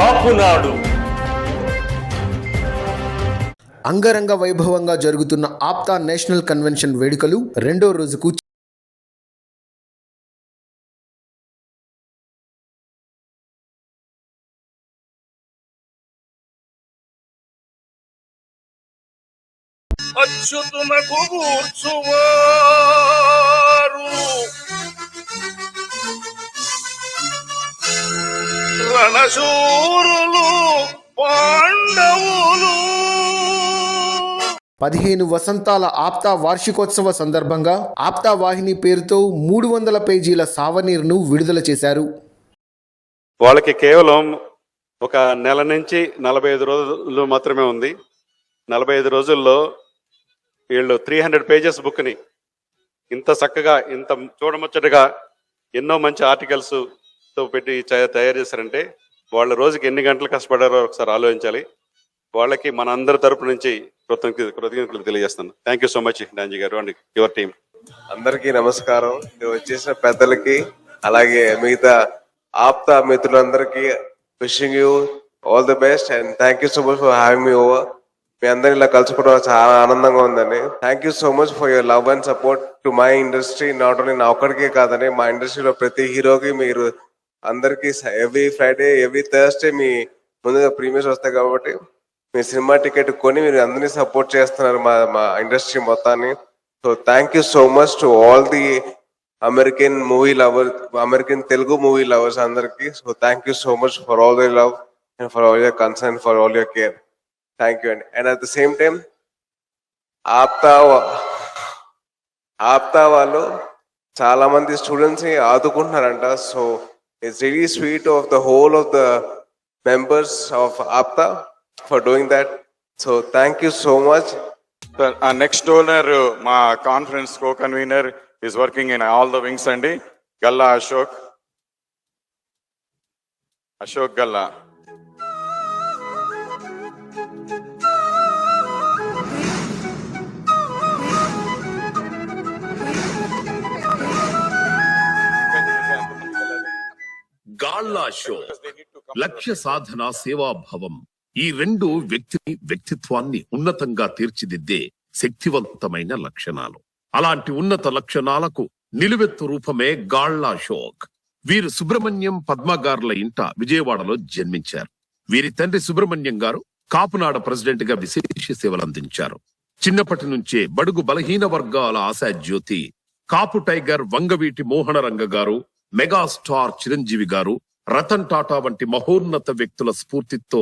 కాపునాడు. అంగరంగ వైభవంగా జరుగుతున్న ఆప్తా నేషనల్ కన్వెన్షన్ వేడుకలు రెండో రోజుకు అచ్యుతునకు కూర్చువారు రణశూరులు పాండవులు. పదిహేను వసంతాల ఆప్తా వార్షికోత్సవ సందర్భంగా ఆప్తా వాహిని పేరుతో మూడు వందల పేజీల సావనీర్ను విడుదల చేశారు. వాళ్ళకి కేవలం ఒక నెల నుంచి నలభై ఐదు రోజులు మాత్రమే ఉంది. నలభై ఐదు రోజుల్లో వీళ్ళు త్రీ హండ్రెడ్ పేజెస్ బుక్ని ఇంత చక్కగా ఇంత చూడముచ్చటగా ఎన్నో మంచి ఆర్టికల్స్ తో పెట్టి తయారు చేశారంటే వాళ్ళ రోజుకి ఎన్ని గంటలు కష్టపడారో ఒకసారి ఆలోచించాలి. వాళ్ళకి మన అందరి తరపు నుంచి కృతజ్ఞత కృతజ్ఞతలు తెలియజేస్తాను థ్యాంక్ యూ సో మచ్ డాంజీ గారు అండ్ యువర్ టీమ్ అందరికీ నమస్కారం. ఇది వచ్చేసిన పెద్దలకి అలాగే మిగతా ఆప్తా మిత్రులందరికీ wishing you all the best and thank you so much for having me over మీ అందరు ఇలా కలుసుకోవడం చాలా ఆనందంగా ఉందండి. Thank you so much for your love and support to my industry not only నా ఒక్కడికే కాదని మా ఇండస్ట్రీలో ప్రతి హీరోకి మీరు అందరికి ఎవ్రీ ఫ్రైడే ఎవ్రీ థర్స్డే మీ ముందుగా ప్రీమియర్స్ వస్తాయి కాబట్టి మీ సినిమా టికెట్ కొని మీరు అందరినీ సపోర్ట్ చేస్తున్నారు మా మా ఇండస్ట్రీ మొత్తాన్ని. So thank you so much to all the American movie lover American Telugu movie lovers అందరికి. So thank you so much for all the love and for all your concern for all your care thank you అండి and at the same time APTA APTA వాళ్ళు చాలా మంది students ఆదుకుంటున్నారంట. So It's really sweet of the whole of the members of APTA for doing that. So thank you so much. The our next donor, uh, my conference co-convener, is working in all the wings, Andy. Uh, Galla Ashok. Ashok Galla. Ashok show. లక్ష్య సాధన సేవాభావం ఈ రెండు వ్యక్తిని వ్యక్తిత్వాన్ని ఉన్నతంగా తీర్చిదిద్దే శక్తివంతమైన లక్షణాలు. అలాంటి ఉన్నత లక్షణాలకు నిలువెత్తు రూపమే గాళ్ళా షోక్ వీరు సుబ్రహ్మణ్యం పద్మగారుల ఇంట విజయవాడలో జన్మించారు. వీరి తండ్రి సుబ్రహ్మణ్యం గారు కాపునాడ ప్రెసిడెంట్గా విశేష సేవలందించారు చిన్నప్పటి నుంచే బడుగు బలహీన వర్గాల ఆశా జ్యోతి కాపు టైగర్ వంగవీటి మోహనరంగ గారు మెగాస్టార్ చిరంజీవి గారు రతన్ టాటా వంటి మహోన్నత వ్యక్తుల స్ఫూర్తితో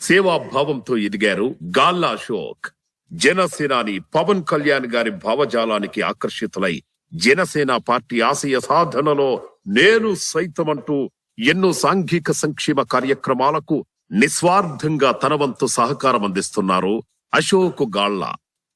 సేవాభావంతో ఎదిగారు గాల్లా అశోక్. జనసేనాని పవన్ కళ్యాణ్ గారి భావజాలానికి ఆకర్షితులై జనసేన పార్టీ ఆశయ సాధనలో నేను సైతమంటూ ఎన్నో సాంఘిక సంక్షేమ కార్యక్రమాలకు నిస్వార్థంగా తనవంతు సహకారం అందిస్తున్నారు అశోక్ గాళ్ళ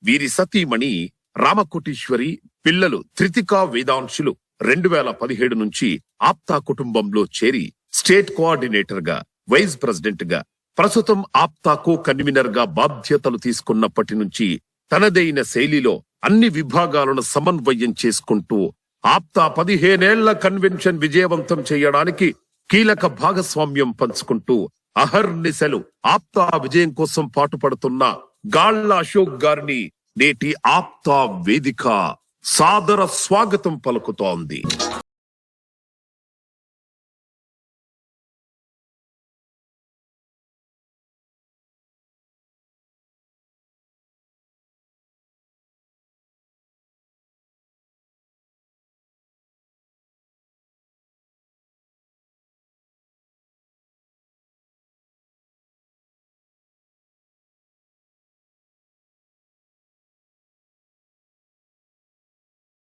వీరి సతీమణి రామకోటీశ్వరి పిల్లలు త్రితికా వేదాంశులు రెండు వేల పదిహేడు నుంచి ఆప్తా కుటుంబంలో చేరి స్టేట్ కోఆర్డినేటర్గా వైస్ ప్రెసిడెంట్గా ప్రస్తుతం ఆప్తాకు కన్వీనర్గా బాధ్యతలు తీసుకున్నప్పటి నుంచి తనదైన శైలిలో అన్ని విభాగాలను సమన్వయం చేసుకుంటూ ఆప్తా పదిహేనేళ్ళ కన్వెన్షన్ విజయవంతం చేయడానికి కీలక భాగస్వామ్యం పంచుకుంటూ అహర్నిశలు ఆప్తా విజయం కోసం పాటుపడుతున్న గాళ్ళ అశోక్ గారిని నేటి ఆప్తా వేదిక సాదర స్వాగతం పలుకుతోంది.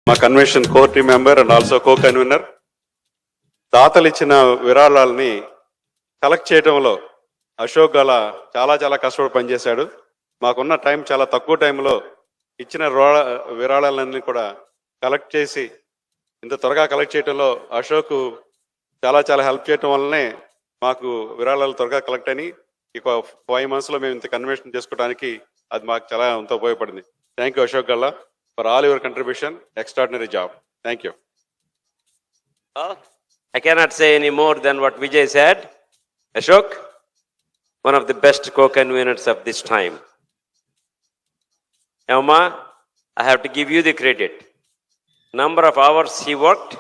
మా convention core team member and also co convener దాతలు ఇచ్చిన విరాళాలని కలెక్ట్ చేయడంలో అశోక్ గల చాలా చాలా కష్టపడి పనిచేశాడు. మాకున్న టైం చాలా తక్కువ టైంలో ఇచ్చిన విరాళాలన్నీ కూడా కలెక్ట్ చేసి ఇంత త్వరగా కలెక్ట్ చేయడంలో అశోక్ చాలా చాలా హెల్ప్ చేయడం వల్లనే మాకు విరాళాలు త్వరగా కలెక్ట్ అని ఇక ఫైవ్ మంత్స్లో మేము ఇంత కన్వెన్షన్ చేసుకోవడానికి అది మాకు చాలా ఎంతో ఉపయోగపడింది. Thank you Ashok Galla for all your contribution. Extraordinary job. Thank you. Uh, I cannot say any more than what Vijay said. Ashok, one of the best co-conveners of this time. Yama, I have to give you the credit. Number of hours he worked,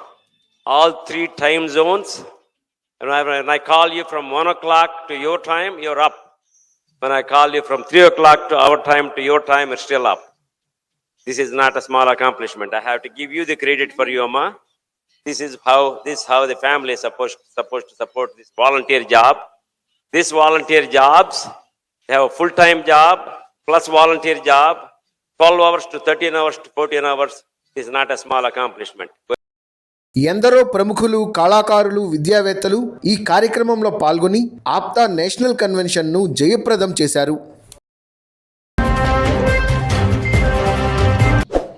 all three time zones. And when I call you from 1 o'clock to your time, you're up. When I call you from 3 o'clock to our time to your time, you're still up. This is not a small accomplishment I have to give you the credit for you అమ్మా this is how this how the family suppose suppose to support this volunteer job this volunteer jobs have full time job plus volunteer job twelve hours to thirteen hours to fourteen hours is not a small accomplishment ఎందరో ప్రముఖులు కళాకారులు విద్యావేత్తలు ఈ కార్యక్రమంలో పాల్గొని APTA national కన్వెన్షన్ను జయప్రదం చేశారు